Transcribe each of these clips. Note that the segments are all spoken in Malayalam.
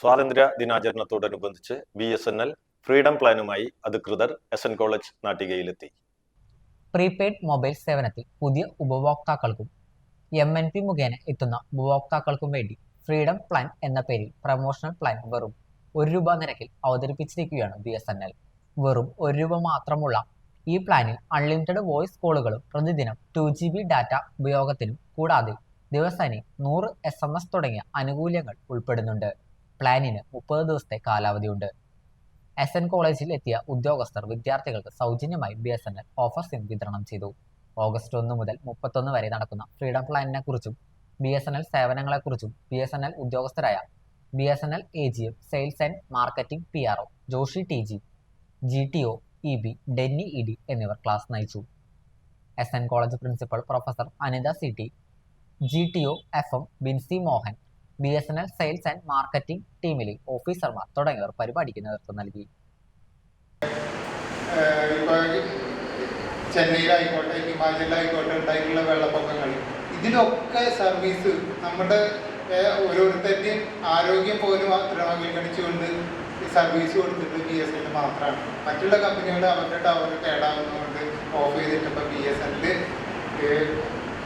സ്വാതന്ത്ര്യ ദിനാചരണത്തോടനുബന്ധിച്ച് B S N L freedom പ്ലാനുമായി അധികൃതർ എസ് എൻ കോളേജ് നാട്ടികയിലെത്തി. പ്രീപെയ്ഡ് മൊബൈൽ സേവനത്തിൽ പുതിയ ഉപഭോക്താക്കൾക്കും എം എൻ പി മുഖേന എത്തുന്ന ഉപഭോക്താക്കൾക്കും വേണ്ടി ഫ്രീഡം പ്ലാൻ എന്ന പേരിൽ പ്രമോഷണൽ പ്ലാൻ വെറും ഒരു രൂപ നിരക്കിൽ അവതരിപ്പിച്ചിരിക്കുകയാണ് ബി എസ് എൻ എൽ. വെറും ഒരു രൂപ മാത്രമുള്ള ഈ പ്ലാനിൽ അൺലിമിറ്റഡ് വോയിസ് കോളുകളും പ്രതിദിനം ടു ജി ബി ഡാറ്റ ഉപയോഗത്തിനും കൂടാതെ ദിവസേന നൂറ് എസ് എം എസ് തുടങ്ങിയ ആനുകൂല്യങ്ങൾ ഉൾപ്പെടുന്നുണ്ട്. പ്ലാനിന് മുപ്പത് ദിവസത്തെ കാലാവധിയുണ്ട്. എസ് എൻ കോളേജിൽ എത്തിയ ഉദ്യോഗസ്ഥർ വിദ്യാർത്ഥികൾക്ക് സൗജന്യമായി B S N L offer SIM വിതരണം ചെയ്തു. ഓഗസ്റ്റ് ഒന്ന് മുതൽ മുപ്പത്തൊന്ന് വരെ നടക്കുന്ന ഫ്രീഡം പ്ലാനിനെ കുറിച്ചും ബി എസ് എൻ എൽ സേവനങ്ങളെക്കുറിച്ചും B S N L ഉദ്യോഗസ്ഥരായ B S N L A G M sales and marketing P R O Joshi T G G T O E B Denny E D എന്നിവർ ക്ലാസ് നയിച്ചു. S N college principal professor Anitha C T G T O F M Binsi Mohan B S N L sales and marketing ടീമിലെ ഓഫീസർമാർ തുടങ്ങിയവർ പരിപാടിക്ക് നേതൃത്വം നൽകി. ചെന്നൈയിലായിക്കോട്ടെ ഹിമാചലിലായിക്കോട്ടെ ഉണ്ടായിട്ടുള്ള വെള്ളപ്പൊക്കങ്ങൾ. ഇതിലൊക്കെ സർവീസ് നമ്മുടെ ഓരോരുത്തരുടെയും ആരോഗ്യം പോലും അവഗണിച്ചുകൊണ്ട് ഈ സർവീസ് കൊടുത്തിട്ട് ബി എസ് എൻ മാത്രമാണ്. മറ്റുള്ള കമ്പനികൾ അവരുടെ ടവർ കേടാവുന്നതുകൊണ്ട് ഓഫ് ചെയ്തിട്ടപ്പോൾ ബി എസ് എന്നിൽ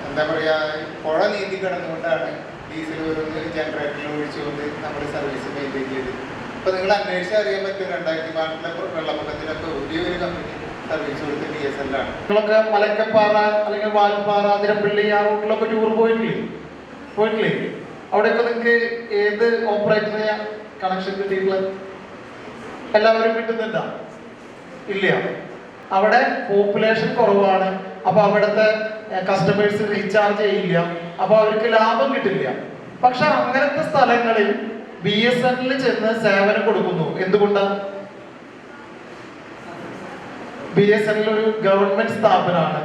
എന്താ പറയുക പുഴ നീന്തി കിടന്നുകൊണ്ടാണ് ഡീസൽ ഓരോന്ന് ജനറേറ്ററിൽ ഒഴിച്ചുകൊണ്ട് നമ്മുടെ സർവീസ് മെയിന്റെയിൻ ചെയ്തത് അപ്പോൾ നിങ്ങൾ അന്വേഷിച്ച് അറിയാൻ പറ്റും രണ്ടായിരത്തി പതിനെട്ടിലെ വെള്ളപ്പൊക്കത്തിലൊക്കെ വലിയൊരു കമ്പനി സർവീസ് കൊടുത്ത ഡി എസ് എല്ലാണ് നിങ്ങളൊക്കെ മലക്കപ്പാറ അല്ലെങ്കിൽ വാൽപ്പാറ അതിരപ്പള്ളി ആ റൂട്ടിലൊക്കെ ടൂർ പോയിട്ടില്ലേ? പോയിട്ടില്ലേ? അവിടെയൊക്കെ നിങ്ങൾക്ക് ഏത് ഓപ്പറേറ്ററെ കണക്ഷൻ കിട്ടിയിട്ടുള്ളത്? എല്ലാവരും കിട്ടുന്നുണ്ടോ? ഇല്ല. അവിടെ പോപ്പുലേഷൻ കുറവാണ്. അപ്പൊ അവിടുത്തെ കസ്റ്റമേഴ്സ് റീചാർജ് ചെയ്യില്ല. അപ്പൊ അവർക്ക് ലാഭം കിട്ടില്ല. പക്ഷെ അങ്ങനത്തെ സ്ഥലങ്ങളിൽ ബി എസ് എൻ ചെന്ന് സേവനം കൊടുക്കുന്നു. എന്തുകൊണ്ടാണ് ബി എസ് എൻ ഒരു ഗവൺമെന്റ് സ്ഥാപനമാണ്.